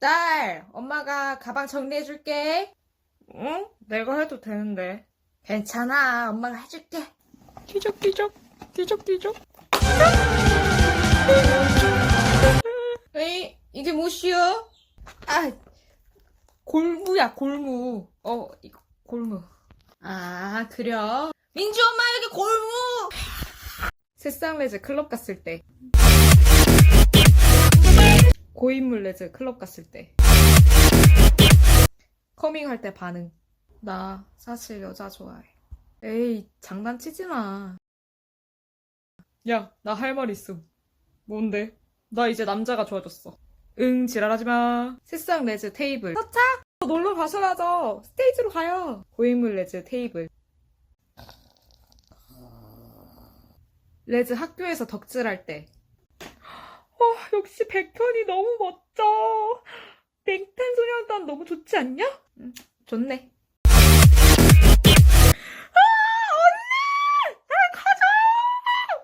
딸, 엄마가 가방 정리해줄게. 응? 내가 해도 되는데. 괜찮아, 엄마가 해줄게. 뒤적뒤적 뒤적뒤적 에이, 이게 뭐시여? 아, 골무야, 골무. 어, 이거 골무. 아, 그려. 민주 엄마 여기 골무! 새싹 레즈 클럽 갔을 때. 고인물 레즈 클럽 갔을 때. 커밍할 때 반응. 나 사실 여자 좋아해. 에이, 장난치지 마. 야, 나 할 말 있음. 뭔데? 나 이제 남자가 좋아졌어. 응, 지랄하지 마. 새싹 레즈 테이블. 차차! 놀러 가셔야죠. 스테이지로 가요. 고인물 레즈 테이블. 레즈 학교에서 덕질할 때. 어, 역시 백현이 너무 멋져. 냉탄소년단 너무 좋지 않냐? 응, 좋네.